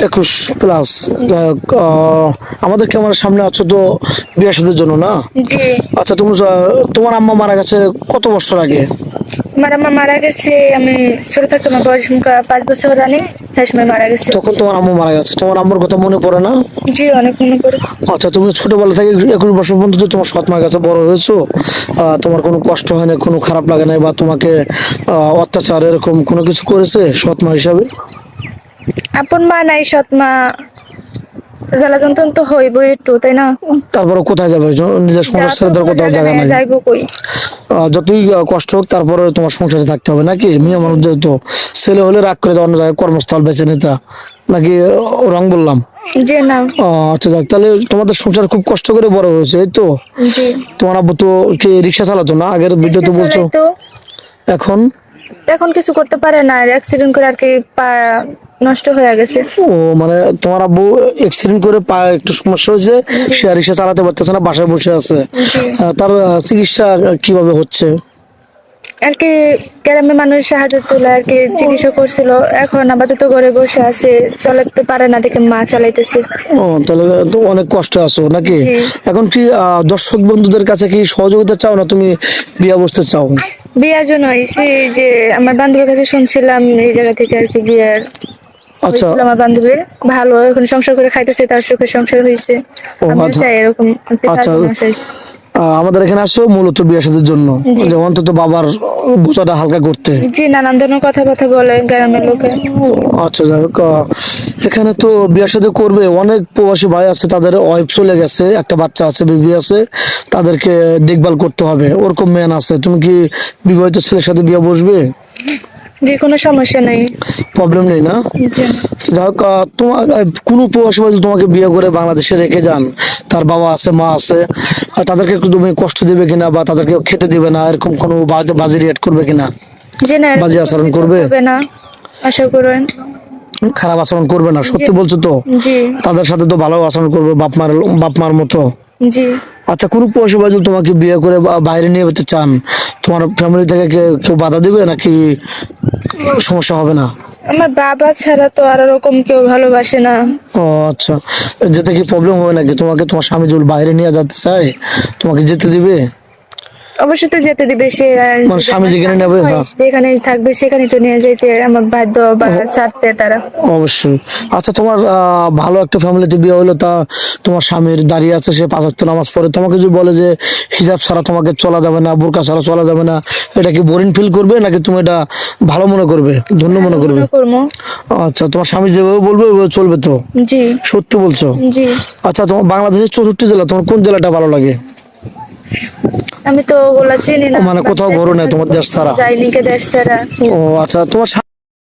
একুশ প্লাস আমাদের ক্যামেরার সামনে আছো তো সাথের জন্য না? আচ্ছা তুমি তোমার আম্মা মারা গেছে কত বছর আগে? আমার আম্মা মারা গেছে আমি ছোট থাকতে আমার বয়স পাঁচ বছর রানি সেই সময় মারা গেছে। তখন তোমার আম্মু মারা গেছে তোমার আম্মুর কথা মনে পড়ে না? জি অনেক মনে করে আচ্ছা তুমি ছোটবেলা থেকে একুশ বছর পর্যন্ত তোমার সৎ মার কাছে বড় হয়েছো আহ, তোমার কোনো কষ্ট হয় না কোনো খারাপ লাগে না বা তোমাকে অত্যাচার এরকম কোনো কিছু করেছে সৎ মা হিসাবে? আপন মা নাই সৎ মা। জ্বালা যন্ত্রণ তো হইবই একটু তাই না? তারপরে কোথায় যাবে? নিজের সংসার ছেড়ে দেওয়ার কোথাও জায়গা নাই যাইবো কই? যতই কষ্ট হোক তারপরে তোমার সংসারে থাকতে হবে। নাকি? মেয়ে মানুষ যেহেতু ছেলে হলে রাগ করে অন্য জায়গায় কর্মস্থল বেছে নিতা। নাকি রং বললাম? যে না। আচ্ছা যাক তাহলে তোমাদের সংসার খুব কষ্ট করে বড় হয়েছে এই তো? জি। তোমার আব্বু তো কি রিক্সা চালাতো না? আগের ভিডিও তো বলছো এখন? এখন কিছু করতে পারে না অ্যাক্সিডেন্ট করে আর কি পা নষ্ট হয়ে গেছে। ও মানে তোমার আব্বু অ্যাক্সিডেন্ট করে পা একটু সমস্যা হয়েছে সে আর রিক্সা চালাতে পারতেছে না বাসায় বসে আছে। তার চিকিৎসা কীভাবে হচ্ছে? আর কি গ্রামে মানুষ সাহায্য তুলে আর কি চিকিৎসা করছিল। এখন আপাতত ঘরে বসে আছে চালাতে পারে না দেখে মা চালাইতেছে। ও তাহলে তো অনেক কষ্ট আছো নাকি? এখন কি দর্শক বন্ধুদের কাছে কি সহযোগিতা চাও না তুমি বিয়া বসতে চাও? বিয়ার জন্য আইছি যে আমার বান্ধবীর কাছে শুনছিলাম এই জায়গা থেকে আর কি বিয়ার আচ্ছা আমার বান্ধবীর ভালো এখন সংসার করে খাইতেছে তার সুখে সংসার হয়েছে আমি আচ্ছা। চাই এরকম আচ্ছা। আমাদের এখানে আসো মূলত বিয়ে সাথের জন্য। অন্তত বাবার বোঝাটা হালকা করতে। জি নানান ধরনের কথাবার্তা বলে গ্রামের লোকে। আচ্ছা যাই হোক এখানে তো বিয়ের সাথে করবে। অনেক প্রবাসী ভাই আছে তাদের ওয়াইফ চলে গেছে একটা বাচ্চা আছে বেবি আছে তাদেরকে দেখভাল করতে হবে। ওরকম ম্যান আছে। তুমি কি বিবাহিত ছেলের সাথে বিয়ে বসবে? যে কোনো সমস্যা নেই। প্রবলেম নেই না? যাই হোক তোমার কোনো প্রবাসী ভাই তোমাকে বিয়ে করে বাংলাদেশে রেখে যান তার বাবা আছে মা আছে তাদেরকে তুমি কষ্ট দিবে কিনা বা তাদেরকে খেতে দিবে না এরকম কোনো বাজে বাজে রিয়াক্ট করবে কিনা? বাজে আচরণ করবে? না আশা করেন। খারাপ আচরণ করবে না সত্যি বলছো তো? তাদের সাথে তো ভালো আচরণ করবে বাপ মার বাপ মার মতো। জি। আচ্ছা কোন ভাই যদি তোমাকে বিয়ে করে বাইরে নিয়ে যেতে চান? তোমার ফ্যামিলি থেকে কেউ বাধা দিবে নাকি সমস্যা হবে না? আমার বাবা ছাড়া তো আর ওরকম কেউ ভালোবাসে না। ও আচ্ছা। যেতে কি প্রবলেম হবে নাকি? তোমাকে তোমার স্বামী বাইরে নিয়ে যেতে চায়, তোমাকে যেতে দিবে? অবশ্যই তো যেতে দিবে সে মানে স্বামী যেখানে নেবে, হ্যাঁ। যেখানে থাকবে সেখানে তো নিয়ে যাইতে আমার বাধ্য বা ছাড়তে তারা। অবশ্যই। আচ্ছা তোমার ভালো একটা ফ্যামিলিতে বিয়ে হলো তা তোমার স্বামীর দাঁড়িয়ে আছে সে পাঁচ ওয়াক্ত নামাজ পড়ে। তোমাকে যদি বলে যে হিজাব ছাড়া তোমাকে চলা যাবে না বোরকা ছাড়া চলা যাবে না এটা কি বোরিং ফিল করবে নাকি তুমি এটা ভালো মনে করবে ধন্য মনে করবে? আচ্ছা তোমার স্বামী যেভাবে বলবে ওইভাবে চলবে তো? জি। সত্যি বলছো? জি। আচ্ছা তোমার বাংলাদেশের চৌষট্টি জেলা তোমার কোন জেলাটা ভালো লাগে? আমি তো ওগুলা চিনি না মানে কোথাও ঘোরো নাই তোমার দেশ ছাড়া? যাইনি কে দেশ ছাড়া ও আচ্ছা তোমার